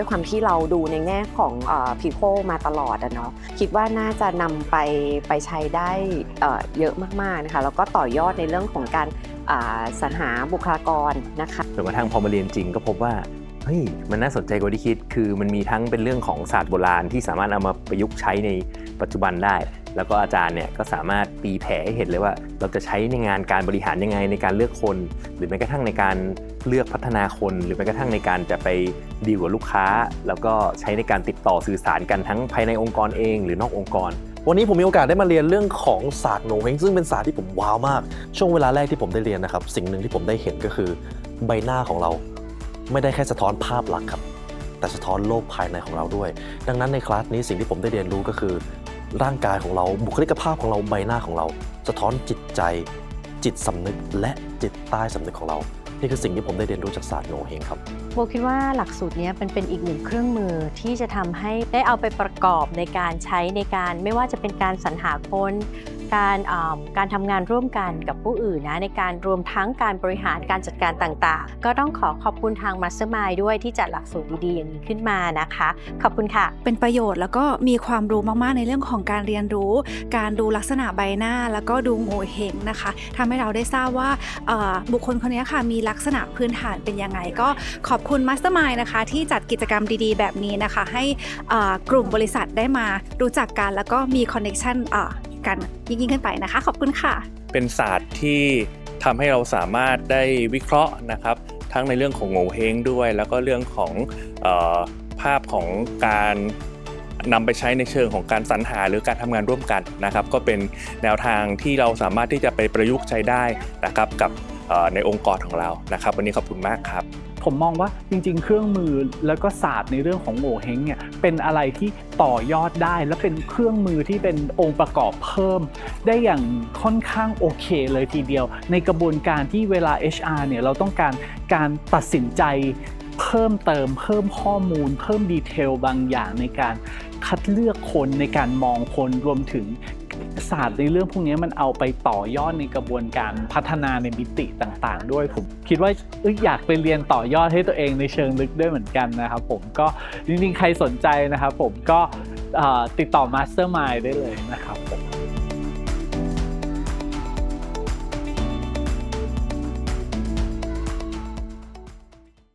ด้วยความที่เราดูในแง่ของพีโคมาตลอดอะเนาะคิดว่าน่าจะนำไปไปใช้ได้เอ่อเยอะมากๆนะคะแล้วก็ต่อยอดในเรื่องของการสรรหาบุคลากรนะคะจนกระทั่งพอมาเรียนจริงก็พบว่า ฮ้ยมันน่าสนใจกว่าที่คิด คือมันมีทั้งเป็นเรื่องของศาสตร์โบราณที่สามารถเอามาประยุกต์ใช้ในปัจจุบันได้ แล้วก็อาจารย์เนี่ยก็สามารถตีแผ่ให้เห็นเลยว่า เราจะใช้ในงานการบริหารยังไงในการเลือกคน หรือแม้กระทั่งในการเลือกพัฒนาคน หรือแม้กระทั่งในการจะไปดีลกับลูกค้า แล้วก็ใช้ในการติดต่อสื่อสารกันทั้งภายในองค์กรเอง หรือนอกองค์กรวันนี้ผมมีโอกาสได้มาเรียนเรื่องของศาสตร์โงเฮงซึ่งเป็นศาสตร์ที่ผมว้าวมาก ช่วงเวลาแรกที่ผมได้เรียนนะครับ สิ่งหนึ่งที่ผมได้เห็นก็คือ ใบหน้าของเรา ไม่ได้แค่สะท้อนภาพลักษณ์ครับ แต่สะท้อนโลกภายในของเราด้วย ดังนั้นในคลาสนี้สิ่งที่ผมได้เรียนรู้ก็คือ ร่างกายของเราบุคลิกภาพของเราใบหน้าของเรา สะท้อนจิตใจ จิตสำนึกและจิตใต้สำนึกของเรา นี่คือสิ่งที่ผมได้เรียนรู้จากศาสตร์โงเฮงครับโบคิดว่าหลักสูตรนี้มันเป็นอีกหนึ่งเครื่องมือที่จะทำให้ได้เอาไปประกอบในการใช้ในการไม่ว่าจะเป็นการสรรหาคน การการทำงานร่วมกันกับผู้อื่นนะในการรวมทั้งการบริหารการจัดการต่างๆ ก็ต้องขอขอบคุณทาง Mastermind ด้วยที่จัดหลักสูตรดีๆอย่างนี้ขึ้นมานะคะ ขอบคุณค่ะ เป็นประโยชน์แล้วก็มีความรู้มากๆในเรื่องของการเรียนรู้ การดูลักษณะใบหน้า แล้วก็ดูโงเฮงนะคะทำให้เราได้ทราบว่าบุคคลคนนี้ค่ะมีลักษณะพื้นฐานเป็นยังไง ก็ขอบคุณมาสเตอร์มายนะคะที่จัดกิจกรรมดีๆ แบบนี้นะคะ ให้กลุ่มบริษัทได้มารู้จักกันแล้วก็มีคอนเน t ชัน กันยิ่งขึ้นไปนะคะ ขอบคุณค่ะ เป็นศาสตร์ที่ทำให้เราสามารถได้วิเคราะห์นะครับ ทั้งในเรื่องของโงเฮงด้วย แล้วก็เรื่องของออภาพของการนำไปใช้ในเชิงของการสรรหาหรือการทำงานร่วมกันนะครับ ก็เป็นแนวทางที่เราสามารถที่จะไปประยุกต์ใช้ได้นะครับ กับในองค์กรของเรานะครับ วันนี้ขอบคุณมากครับ ผมมองว่าจริงๆ เครื่องมือแล้วก็ศาสตร์ในเรื่องของโงเฮงเนี่ยเป็นอะไรที่ต่อยอดได้ และเป็นเครื่องมือที่เป็นองค์ประกอบเพิ่ม ได้อย่างค่อนข้างโอเคเลยทีเดียว ในกระบวนการที่เวลา HR เนี่ยเราต้องการการตัดสินใจเพิ่มเติมเพิ่มข้อมูล เพิ่มดีเทลบางอย่างในการคัดเลือกคนในการมองคนรวมถึง ศาสตร์ในเรื่องพวกนี้มันเอาไปต่อยอดในกระบวนการพัฒนาในมิติต่างๆ ด้วยผมคิดว่าอยากไปเรียนต่อยอดให้ตัวเองในเชิงลึกด้วยเหมือนกันนะครับผมก็จริงๆใครสนใจนะครับผมก็ติดต่อมาสเตอร์มายได้เลยนะครับผม